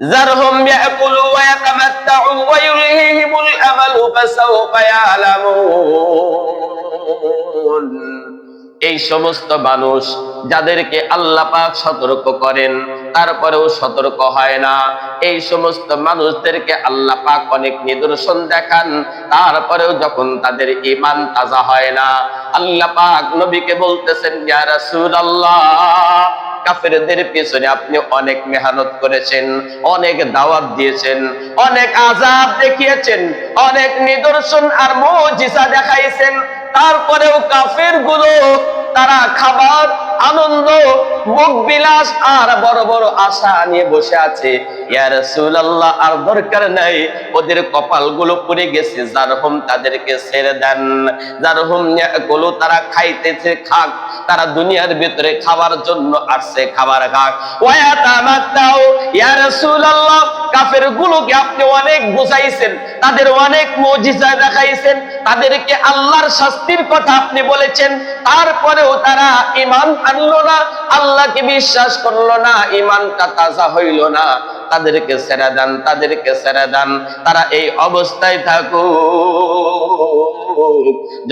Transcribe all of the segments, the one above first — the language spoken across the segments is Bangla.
ذرهم يأكلوا ويتمتعوا ويلههم الأمل فسوف يعلمون এই সমস্ত মানুষ যাদেরকে আল্লাহ পাক সতর্ক করেন তারপরেও সতর্ক হয় না এই সমস্ত মানুষদেরকে আল্লাহ পাক অনেক নিদর্শন দেখান তারপরেও যখন তাদের ইমান তাজা হয় না আল্লাহ পাক নবীকে বলতেছেন ইয়া রাসূলুল্লাহ কাফেরদের পেছনে আপনি অনেক মেহনত করেছেন, অনেক দাওয়াত দিয়েছেন, অনেক আজাব দেখিয়েছেন, অনেক নিদর্শন আর মজিসা দেখাইছেন। তারপরেও কাফেরগুলো তারা খাবার আনন্দ, মুখ বিলাস আর বড় বড় আশা নিয়ে বসে আছে। ইয়ার রাসূলুল্লাহ, আর দরকার নাই। ওদের কপালগুলো পড়ে গেছে, যার হোম তাদেরকে ছেড়ে দেন। যার হোমগুলো তারা খাইতেছে, খাক। তারা দুনিয়ার ভিতরে খাবার জন্য আসছে, খাবার খাক। ওয়া তামাত্তাও কাফের গুলোকে আপনি অনেক বুঝাইছেন, তাদের অনেক মুজিজা দেখাইছেন, তাদেরকে আল্লাহর শাস্তির কথা আপনি বলেছেন, তারপরেও তারা না, আল্লাহকে বিশ্বাস করল না তাজা হইল না। তাদেরকে দেন তাদেরকে দেন, তারা এই অবস্থায় থাকুক।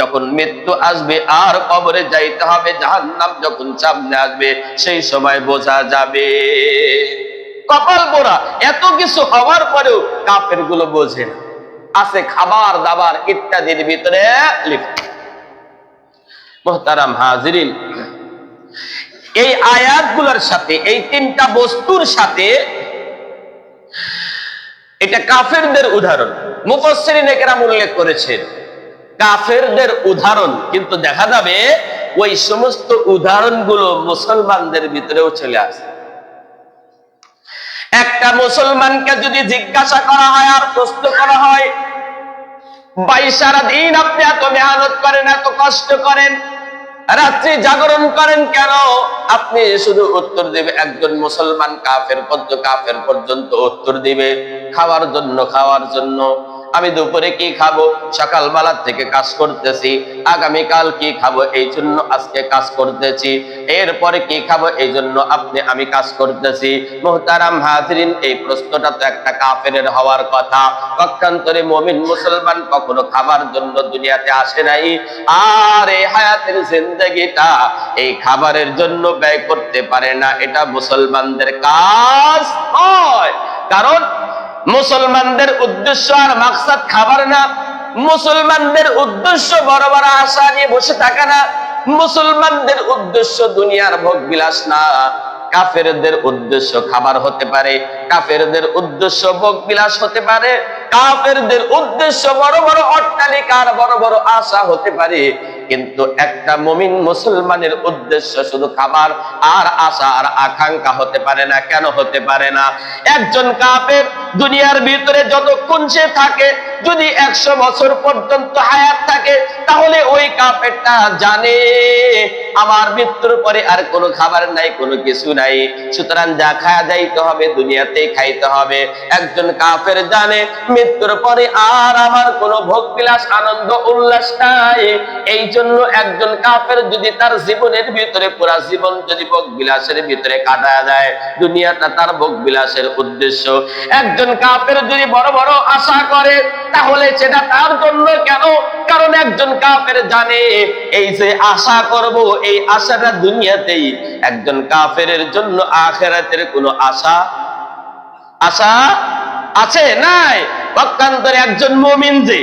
যখন মৃত্যু আসবে, আর কবরে যাইতে হবে, জাহান্নাম যখন সামনে আসবে, সেই সময় বোঝা যাবে। কপাল পোড়া এত কিছু হওয়ার পরেও কাফেরগুলো বোঝে না। আছে খাবার, দাবার ইত্যাদির ভিতরে লিখে। মোহতারাম হাজিরিন, এই আয়াতগুলোর সাথে, এই তিনটা বস্তুর সাথে এটা কাফেরদের উদাহরণ। মুফসরিন একরাম উল্লেখ করেছেন, কাফেরদের উদাহরণ, কিন্তু দেখা যাবে ওই সমস্ত উদাহরণগুলো মুসলমানদের ভিতরেও চলে আসে। একটা মুসলমানকে যদি জিজ্ঞাসা করা হয় আর প্রশ্ন করা হয় আপনি এত মেহনত করেন, এত কষ্ট করেন, রাত্রি জাগরণ করেন কেন? আপনি শুধু উত্তর দেবে, একজন মুসলমান কাফের পর্যন্ত কাফের পর্যন্ত উত্তর দিবে, খাওয়ার জন্য খাওয়ার জন্য। আমি দুপুরে কি খাব? সকালবেলা থেকে কাজ করতেছি। আগামীকাল কি খাব? এই জন্য আজকে কাজ করতেছি। এরপরে কি খাব? এই জন্য আপনি, আমি কাজ করতেছি। মোহতারাম হাজরিন, এই প্রশ্নটা তো একটা কাফের হওয়ার কথা। পক্ষান্তরে মমিন মুসলমান কখনো খাবার জন্য দুনিয়াতে আসে নাই। আর এই হায়াতের জিন্দগিটা এই খাবারের জন্য ব্যয় করতে পারে না। এটা মুসলমানদের কাজ হয় কারণ মুসলমানদের উদ্দেশ্য আর মাকসাদ খাবার না, মুসলমানদের উদ্দেশ্য বড় বড় আশা নিয়ে বসে থাকা না, মুসলমানদের উদ্দেশ্য দুনিয়ার ভোগ বিলাস না। কাফেরদের উদ্দেশ্য খাবার হতে পারে, কাফেরদের উদ্দেশ্য ভোগ বিলাস হতে পারে, কাফেরদের উদ্দেশ্য বড় বড় অট্টালিকার বড় বড় আশা হতে পারে। কিন্তু একটা মমিন মুসলমানের উদ্দেশ্য শুধু খাবার আর আশা আর আকাঙ্ক্ষা হতে পারে না, কেন হতে পারে না? একজন কাপের দুনিয়ার ভিতরে যতক্ষণ সে থাকে, যদি একশো বছর পর্যন্ত হায়াত থাকে তাহলে ওই কাফেরটা জানে, আমার মৃত্যুর পরে আর কোনো খাবার নাই, কোনো কিছু নাই। সুতরাং যা খাওয়া যাইতে হবে, দুনিয়াতেই খাইতে হবে। একজন কাফের জানে, মৃত্যুর পরে আর আমার কোনো ভোগ বিলাস আনন্দ, উল্লাস নাই। এই জন্য একজন কাফের যদি তার জীবনের ভিতরে, পুরা জীবন যদি ভোগ বিলাসের ভিতরে কাটা যায়, দুনিয়াটা তার ভোগ বিলাসের উদ্দেশ্য। একজন কাফের যদি বড় বড় আশা করে, তাহলে সেটা তার জন্য কেন কারণ একজন কাফের জানে, এই যে আশা করব, এই আশাটা দুনিয়াতেই। একজন কাফের জন্য আখেরাতের কোনো আশা? আশা আছে নাই? পক্ষান্তরে একজন মমিন যে,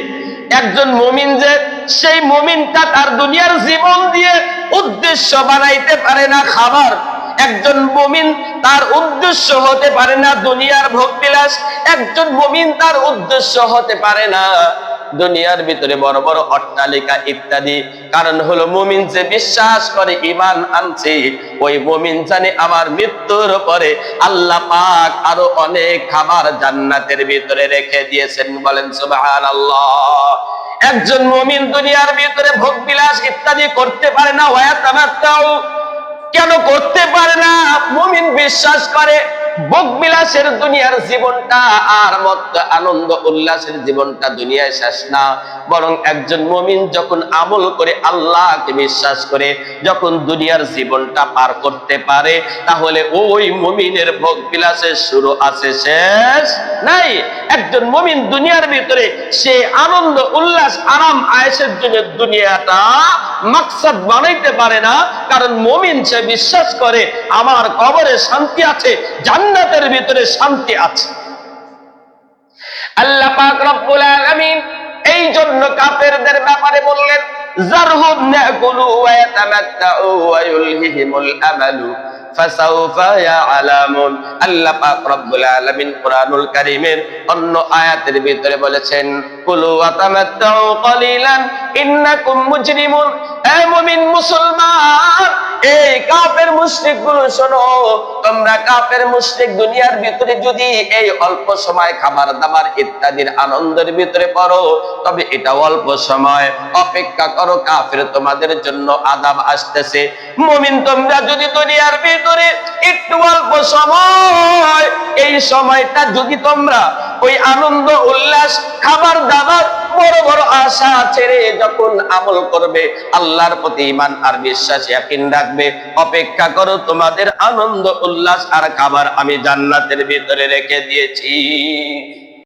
একজন মমিন যে, সেই মমিনটা তার দুনিয়ার জীবন দিয়ে উদ্দেশ্য বানাইতে পারে না খাবার। একজন মমিন তার উদ্দেশ্য হতে পারে না দুনিয়ার ভোগ বিলাস। একজন মমিন তার উদ্দেশ্য হতে পারে না। দুনিয়ার ভিতরে বড় বড় অট্টালিকা ইত্যাদি। কারণ হলো মুমিন যে বিশ্বাস করে ইমান আনছে, ওই মুমিন জানে আমার মৃত্যুর পরে আল্লাহ পাক আরও অনেক খাবার জান্নাতের ভিতরে রেখে দিয়েছেন। বলেন, সুবহানাল্লাহ। একজন মুমিন দুনিয়ার ভিতরে ভোগ বিলাস ইত্যাদি করতে পারে না ওয়া তামাত্তাউ কেন করতে পারে না? মুমিন বিশ্বাস করে ভোগ বিলাসের দুনিয়ার জীবনটা আর মত আনন্দ উল্লাসের জীবনটা দুনিয়ায় শেষ না। বরং একজন মমিন যখন আমল করে আল্লাহকে বিশ্বাস করে, যখন দুনিয়ার জীবনটা পার করতে পারে, তাহলে ওই মমিনের ভোগ বিলাসের শুরু আছে, শেষ নাই। একজন মমিন দুনিয়ার ভিতরে সে আনন্দ, উল্লাস, আরাম আয়েসের জন্য দুনিয়াটা মাকসাদ বানাইতে পারে না, কারণ মমিন সে বিশ্বাস করে, আমার কবরে শান্তি আছে, জান্নাতের ভিতরে শান্তি আছে। আল্লাহ পাক রব্বুল কাফেরদের ব্যাপারে বললেন জারহুম নাকুলু ওয়া ইয়াতামাত্তাউ ওয়া ইউলহিহিমুল আমালু। এই তোমরা দুনিয়ার ভিতরে যদি এই অল্প সময় খাবার দাবার ইত্যাদির আনন্দের ভিতরে পড়ো, তবে এটা অল্প সময়। অপেক্ষা করো, কাফের তোমাদের জন্য আদাব আসতেছে। মুমিন তোমরা যদি দুনিয়ার ভিতরে একটু অল্প সময়। এই সময়টা যদি তোমরা ওই আনন্দ, উল্লাস, খাবার দাবার, বড় বড় আশা ছেড়ে যখন আমল করবে, আল্লাহর প্রতি ইমান আর বিশ্বাস ইয়াকিন রাখবে। অপেক্ষা করো, তোমাদের আনন্দ, উল্লাস আর খাবার আমি জান্নাতের ভিতরে রেখে দিয়েছি।